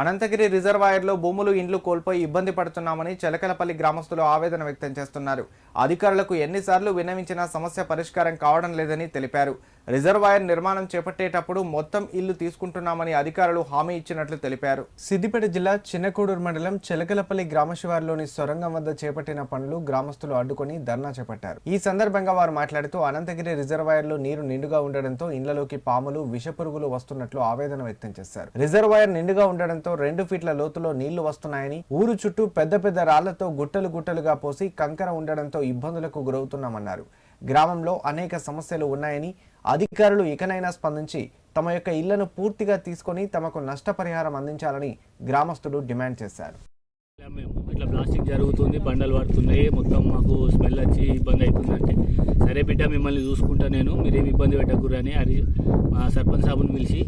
అనంతగిరి రిజర్వాయర్లో భూములు ఇండ్లు కోల్పోయి ఇబ్బంది పడుతున్నామని చెలకలపల్లి గ్రామస్తులు ఆవేదన వ్యక్తం చేస్తున్నారు. అధికారులకు ఎన్నిసార్లు విన్నవించినా సమస్య పరిష్కారం కావడం లేదని తెలిపారు. రిజర్వాయర్ నిర్మాణం చేపట్టేటప్పుడు మొత్తం ఇల్లు తీసుకుంటున్నామని అధికారులు హామీ ఇచ్చినట్లు తెలిపారు. సిద్దిపేట జిల్లా చిన్నకూడూరు మండలం చెలకలపల్లి గ్రామ శివారులోని సొరంగం వద్ద చేపట్టిన పనులు గ్రామస్తులు అడ్డుకొని ధర్నా చేపట్టారు. ఈ సందర్భంగా వారు మాట్లాడుతూ అనంతగిరి రిజర్వాయర్లో నీరు నిండుగా ఉండడంతో ఇండ్లలోకి పాములు విషపురుగులు వస్తున్నట్లు ఆవేదన వ్యక్తం చేశారు. రిజర్వాయర్ నిండుగా ఉండడంతో రెండు ఫీట్ల లోతులో నీళ్ళు వస్తున్నాయని ఊరు చుట్టూ పెద్ద పెద్ద రాళ్ళతో గుట్టలు గుట్టలుగా పోసి కంకర ఉండడంతో ఇబ్బందులకు గురవుతున్నామన్నారు. గ్రామంలో అనేక సమస్యలు ఉన్నాయని అధికారులు ఇకనైనా స్పందించి తమ యొక్క ఇళ్ళను పూర్తిగా తీసుకొని తమకు నష్టపరిహారం అందించాలని గ్రామస్తులు డిమాండ్ చేశారు. మేము ఇట్లా ప్లాస్టిక్ జరుగుతుంది బండలు పడుతున్నాయి మొత్తం మాకు స్మెల్ వచ్చి ఇబ్బంది అవుతుందంటే. సరే బిడ్డ మిమ్మల్ని చూసుకుంటా నేను మీరేమి ఇబ్బంది పెట్టకూరని అని అది మా సర్పంచ్ సాబుని పిలిచి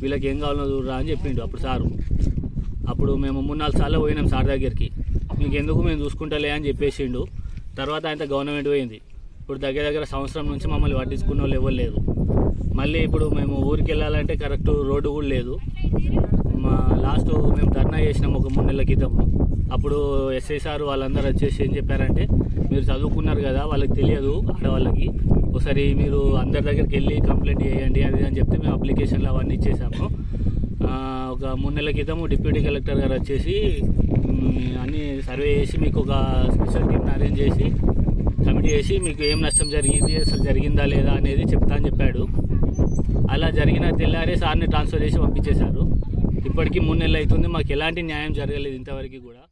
వీళ్ళకి ఏం కావాలో చూడరా అని చెప్పిండు అప్పుడు సారు. అప్పుడు మేము మూడు నాలుగు సార్లు పోయినాం సార్ దగ్గరికి. మీకు ఎందుకు మేము చూసుకుంటలే? అని చెప్పేసిండు. తర్వాత ఆయన గవర్నమెంట్ పోయింది. ఇప్పుడు దగ్గర దగ్గర సంవత్సరం నుంచి మమ్మల్ని పట్టించుకున్న వాళ్ళు ఎవరు లేరు. మళ్ళీ ఇప్పుడు మేము ఊరికి వెళ్ళాలంటే కరెక్ట్ రోడ్డు కూడా లేదు. మా లాస్ట్ మేము ధర్నా చేసినాం ఒక మూడు నెలల క్రితం. అప్పుడు ఎస్ఐ సార్ వాళ్ళందరూ వచ్చేసి ఏం చెప్పారంటే మీరు చదువుకున్నారు కదా వాళ్ళకి తెలియదు ఆడవాళ్ళకి. ఒకసారి మీరు అందరి దగ్గరికి వెళ్ళి కంప్లైంట్ చేయండి అది అని చెప్తే మేము అప్లికేషన్లు అవన్నీ ఇచ్చేసాము. ఒక మూడు నెలల క్రితం డిప్యూటీ కలెక్టర్ గారు వచ్చేసి అన్నీ సర్వే చేసి మీకు ఒక స్పెషల్ టీమ్ని అరేంజ్ చేసి చేసి మీకు ఏం నష్టం జరిగింది అసలు జరిగిందా లేదా అనేది చెప్తా అని చెప్పాడు. అలా జరిగిన తెల్లారే సార్ని ట్రాన్స్ఫర్ చేసి పంపించేశారు. ఇప్పటికీ మూడు నెలలు అవుతుంది మాకు ఎలాంటి న్యాయం జరగలేదు ఇంతవరకు కూడా.